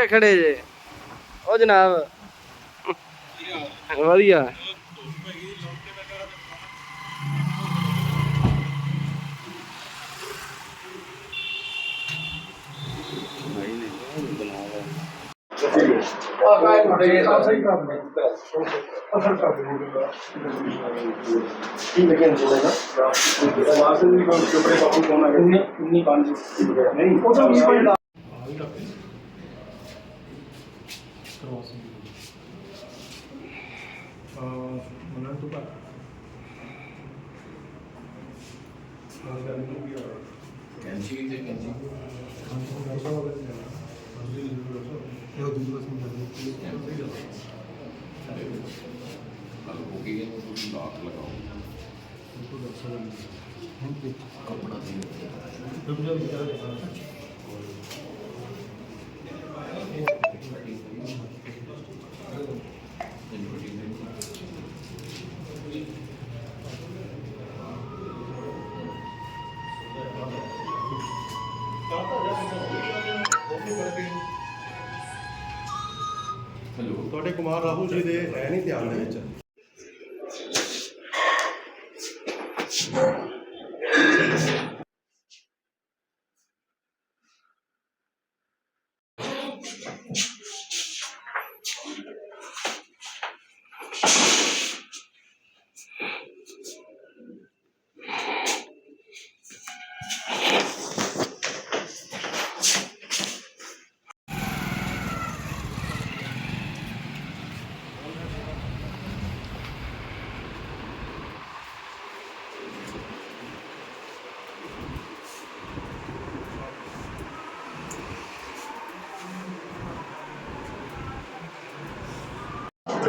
ਕੇ ਖੜੇ ਜੇ ਉਹ ਜਨਾਬ ਵਧੀਆ 들어왔습니다. 어, 로날두가 간식이 될 간식. 간식이 나서거든요. 간식이 들어서 내가 누구가 생겼는지 나도 고객이 무슨 나왔더라고. 그것도 나서거든요. 그럼 좀 이따가 ਹੈਲੋ। ਤੁਹਾਡੇ ਕੁਮਾਰ ਰਾਹੁਲ ਜੀ ਦੇ ਹੈ ਨਹੀਂ ਧਿਆਨ ਦੇ ਵਿੱਚ।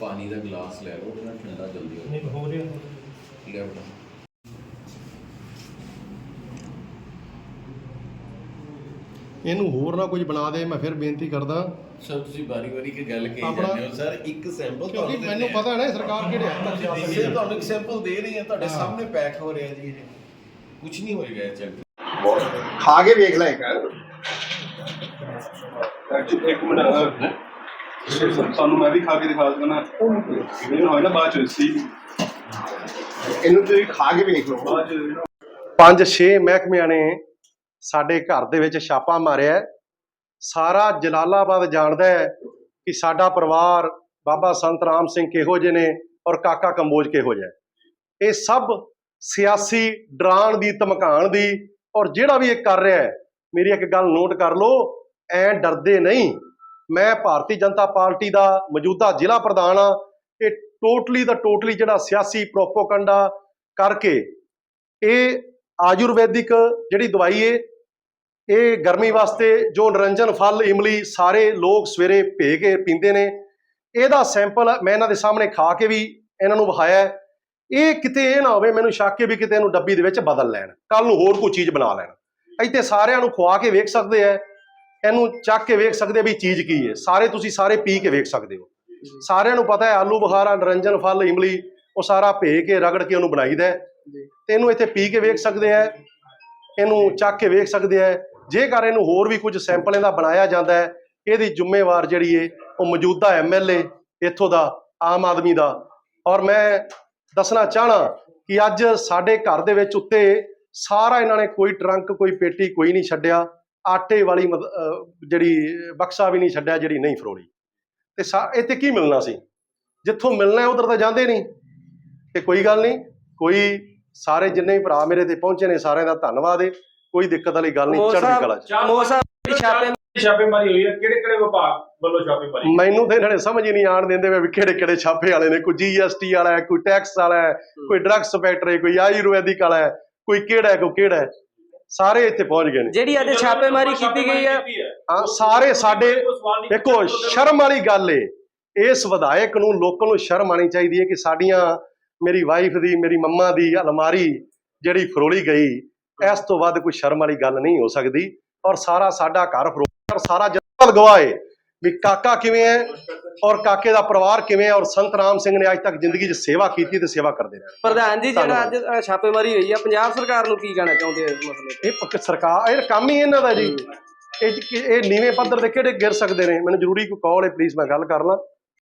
ਪਾਣੀ ਦਾ ਗਲਾਸ ਲੈ ਲਓ ਉਹਦੇ ਨਾਲ ਠੰਡਾ ਜਲਦੀ ਹੋ ਨਹੀਂ ਹੋ ਰਿਹਾ। ਲੈ ਬੇਟਾ ਇਹਨੂੰ ਹੋਰ ਨਾ ਕੁਝ ਬਣਾ ਦੇ ਮੈਂ ਫਿਰ ਬੇਨਤੀ ਕਰਦਾ। ਸਰ ਤੁਸੀਂ ਬਾਰੀ ਬਾਰੀ ਕੇ ਗੱਲ ਕਹੀ ਆਪਣਾ- ਜਾਂਦੇ ਹੋ ਸਰ ਇੱਕ ਸੈਂਪਲ ਕਿਉਂਕਿ ਮੈਨੂੰ ਪਤਾ ਹੈ ਨਾ ਇਹ ਸਰਕਾਰ ਕਿਹੜੇ ਹੱਥਾਂ 'ਚ ਜਾ ਸਕਦੀ ਸਰ ਹੈ ਤੁਹਾਨੂੰ ਇੱਕ ਸੈਂਪਲ ਦੇ ਰਹੀ ਹਾਂ ਤੁਹਾਡੇ। ਸਾਹਮਣੇ ਪੈਕ ਹੋ ਰਿਹਾ ਜੀ ਇਹ। ਕੁਝ ਨਹੀਂ ਹੋਏਗਾ ਇਹ ਚੱਕ ਖਾ ਕੇ ਵੇਖ ਲੈ। ਇੱਕ ਇੱਕ ਮਿੰਟ ਸਾਨੂੰ ਮੈਂ ਵੀ ਖਾ ਕੇ ਦਿਖਾ ਦੇਣਾ ਇਹ ਹੋਏ ਨਾ ਬਾਅਦ ਚ ਸੀ। ਇਹਨੂੰ ਤੁਸੀਂ ਖਾ ਕੇ ਵੇਖ ਲਓ। ਬਾਅਦ ਚ ਪੰਜ ਛੇ ਮਹਿਕਮਿਆਂ ਨੇ ਸਾਡੇ ਘਰ ਦੇ ਵਿੱਚ ਛਾਪਾ ਮਾਰਿਆ। ਸਾਰਾ ਜਲਾਲਾਬਾਦ ਜਾਣਦਾ ਹੈ ਕਿ ਸਾਡਾ ਪਰਿਵਾਰ ਬਾਬਾ ਸੰਤ ਰਾਮ ਸਿੰਘ ਕਿਹੋ ਜਿਹੇ ਨੇ ਔਰ ਕਾਕਾ ਕੰਬੋਜ ਕਿਹੋ ਜਿਹਾ। ਇਹ ਸਭ ਸਿਆਸੀ ਡਰਾਣ ਦੀ ਧਮਕਾਣ ਦੀ ਔਰ ਜਿਹੜਾ ਵੀ ਇਹ ਕਰ ਰਿਹਾ ਹੈ ਮੇਰੀ ਇੱਕ ਗੱਲ ਨੋਟ ਕਰ ਲਓ ਐ ਡਰਦੇ ਨਹੀਂ। ਮੈਂ ਭਾਰਤੀ ਜਨਤਾ ਪਾਰਟੀ ਦਾ ਮੌਜੂਦਾ ਜ਼ਿਲ੍ਹਾ ਪ੍ਰਧਾਨ ਆ ਇਹ ਟੋਟਲੀ ਦਾ ਟੋਟਲੀ ਜਿਹੜਾ ਸਿਆਸੀ ਪ੍ਰੋਪੋਗੰਡਾ ਕਰਕੇ ਇਹ ਆਯੁਰਵੈਦਿਕ ਜਿਹੜੀ ਦਵਾਈ ਏ, ਇਹ ਗਰਮੀ ਵਾਸਤੇ ਜੋ ਨਿਰੰਜਨ ਫਲ, ਇਮਲੀ ਸਾਰੇ ਲੋਕ ਸਵੇਰੇ ਭੇ ਕੇ ਪੀਂਦੇ ਨੇ। ਇਹਦਾ ਸੈਂਪਲ ਮੈਂ ਇਹਨਾਂ ਦੇ ਸਾਹਮਣੇ ਖਾ ਕੇ ਵੀ ਇਹਨਾਂ ਨੂੰ ਵਿਖਾਇਆ ਇਹ ਕਿਤੇ ਇਹ ਨਾ ਹੋਵੇ ਮੈਨੂੰ ਸ਼ੱਕ ਹੈ ਵੀ ਕਿਤੇ ਇਹਨੂੰ ਡੱਬੀ ਦੇ ਵਿੱਚ ਬਦਲ ਲੈਣ। ਕੱਲ ਨੂੰ ਹੋਰ ਕੋਈ ਚੀਜ਼ ਬਣਾ ਲੈਣ। ਇੱਥੇ ਸਾਰਿਆਂ ਨੂੰ ਖਵਾ ਕੇ ਵੇਖ ਸਕਦੇ ਆ ਇਹਨੂੰ ਚੱਕ ਕੇ ਵੇਖ ਸਕਦੇ ਵੀ ਚੀਜ਼ ਕੀ ਹੈ। ਸਾਰੇ ਤੁਸੀਂ ਸਾਰੇ ਪੀ ਕੇ ਵੇਖ ਸਕਦੇ ਹੋ। ਸਾਰਿਆਂ ਨੂੰ ਪਤਾ ਹੈ ਆਲੂ ਬੁਖਾਰਾ ਨਿਰੰਜਨ ਫਲ ਇਮਲੀ ਉਹ ਸਾਰਾ ਭੇ ਕੇ ਰਗੜ ਕੇ ਉਹਨੂੰ ਬਣਾਈਦਾ ਹੈ। ਤੇ ਇਹਨੂੰ ਇੱਥੇ ਪੀ ਕੇ ਵੇਖ ਸਕਦੇ ਆ ਇਹਨੂੰ ਚੱਕ ਕੇ ਵੇਖ ਸਕਦੇ ਆ ਜੇਕਰ ਇਹਨੂੰ ਹੋਰ ਵੀ ਕੁਝ ਸੈਂਪਲ ਇਹਦਾ ਬਣਾਇਆ ਜਾਂਦਾ ਹੈ ਇਹਦੀ ਜ਼ਿੰਮੇਵਾਰ ਜਿਹੜੀ ਏ ਉਹ ਮੌਜੂਦਾ ਐਮਐਲਏ ਇੱਥੋਂ ਦਾ ਆਮ ਆਦਮੀ ਦਾ। ਔਰ ਮੈਂ ਦੱਸਣਾ ਚਾਹਣਾ ਕਿ ਅੱਜ ਸਾਡੇ ਘਰ ਦੇ ਵਿੱਚ ਉੱਤੇ ਸਾਰਾ ਇਹਨਾਂ ਨੇ ਕੋਈ ਟਰੰਕ ਕੋਈ ਪੇਟੀ ਕੋਈ ਨਹੀਂ ਛੱਡਿਆ। ਆਟੇ ਵਾਲੀ ਜਿਹੜੀ ਬਕਸਾ ਵੀ ਨਹੀਂ ਛੱਡਿਆ ਜਿਹੜੀ ਨਹੀਂ ਫਰੋੜੀ ਤੇ ਇੱਥੇ ਕੀ ਮਿਲਣਾ ਸੀ? ਜਿੱਥੋਂ ਮਿਲਣਾ ਹੈ ਉਧਰ ਤਾਂ ਜਾਂਦੇ ਨਹੀਂ। ਤੇ ਕੋਈ ਗੱਲ ਨਹੀਂ ਕੋਈ ਸਾਰੇ ਜਿੰਨੇ ਵੀ ਭਰਾ ਮੇਰੇ ਤੇ ਪਹੁੰਚੇ ਨੇ ਸਾਰਿਆਂ ਦਾ ਧੰਨਵਾਦ ਏ। ਕੋਈ ਦਿੱਕਤ ਵਾਲੀ ਗੱਲ ਨਹੀਂ ਚੜ੍ਹਦੀ ਕਲਾ ਚ। ਮੋਸਾ ਛਾਪੇ ਛਾਪੇਮਾਰੀ ਹੋਈ ਹੈ? ਕਿਹੜੇ ਕਿਹੜੇ ਵਿਭਾਗ ਵੱਲੋਂ ਛਾਪੇਮਾਰੀ ਮੈਨੂੰ ਤੇ ਇਹਨਾਂ ਨੇ ਸਮਝ ਹੀ ਨਹੀਂ ਆਣ ਦਿੰਦੇ ਵੀ ਕਿਹੜੇ ਕਿਹੜੇ ਛਾਪੇ ਵਾਲੇ ਨੇ। ਕੋਈ ਜੀਐਸਟੀ ਵਾਲਾ ਹੈ ਕੋਈ ਟੈਕਸ ਵਾਲਾ ਹੈ ਕੋਈ ਡਰੱਗ ਸਪੈਕਟਰ ਹੈ ਕੋਈ ਆਯੁਰਵੈਦਿਕ ਵਾਲਾ ਹੈ ਕੋਈ ਕਿਹੜਾ ਹੈ ਕੋਈ ਕਿਹੜਾ ਹੈ। ਸਾਰੇ ਇੱਥੇ ਪਹੁੰਚ ਗਏ ਨੇ। ਜਿਹੜੀ ਅੱਜ ਛਾਪੇਮਾਰੀ ਕੀਤੀ ਗਈ ਹੈ। ਹਾਂ ਸਾਰੇ ਸਾਡੇ ਦੇਖੋ ਸ਼ਰਮ ਵਾਲੀ ਗੱਲ ਏ ਇਸ ਵਿਧਾਇਕ ਨੂੰ ਲੋਕਾਂ ਨੂੰ ਸ਼ਰਮ ਆਣੀ ਚਾਹੀਦੀ ਹੈ ਕਿ ਸਾਡੀਆਂ ਮੇਰੀ ਵਾਈਫ ਦੀ ਮੇਰੀ ਮੰਮਾ ਦੀ ਅਲਮਾਰੀ ਜਿਹੜੀ ਫਰੋਲੀ ਗਈ ਇਸ ਤੋਂ ਵੱਧ ਕੋਈ ਸ਼ਰਮ ਵਾਲੀ ਗੱਲ ਨਹੀਂ ਹੋ ਸਕਦੀ। ਔਰ ਸਾਰਾ ਸਾਡਾ ਘਰ ਫਰੋਲ ਔਰ ਸਾਰਾ ਜਨਰਲ ਗਵਾਹ ਏ ਵੀ ਕਾਕਾ ਕਿਵੇਂ ਹੈ? ਔਰ ਕਾਕੇ ਦਾ ਪਰਿਵਾਰ ਕਿਵੇਂ ਹੈ ਔਰ ਸੰਤ ਰਾਮ ਸਿੰਘ ਨੇ ਅੱਜ ਤੱਕ ਜ਼ਿੰਦਗੀ 'ਚ ਸੇਵਾ ਕੀਤੀ ਤੇ ਸੇਵਾ ਕਰਦੇ ਰਹੇ ਪ੍ਰਧਾਨ ਜੀ ਜਿਹੜਾ ਅੱਜ ਅ, ਛਾਪੇਮਾਰੀ ਹੋਈ ਆ ਪੰਜਾਬ ਸਰਕਾਰ ਨੂੰ ਕੀ ਕਹਿਣਾ ਚਾਹੁੰਦੇ ਹੋ ਇਸ ਮਸਲੇ ਤੇ? ਇਹ ਪੱਕ ਸਰਕਾਰ ਇਹ ਕੰਮ ਹੀ ਇਹਨਾਂ ਦਾ ਜੀ। ਇਹ 'ਚ ਕੀ- ਇਹ ਨੀਵੇਂ ਪੱਧਰ ਦੇ ਕਿਹੜੇ ਗਿਰ ਸਕਦੇ ਨੇ? ਮੈਨੂੰ ਜ਼ਰੂਰੀ ਕੋਈ ਕਾਲ ਹੈ ਪਲੀਜ਼ ਮੈਂ ਗੱਲ ਕਰ ਲਾਂ।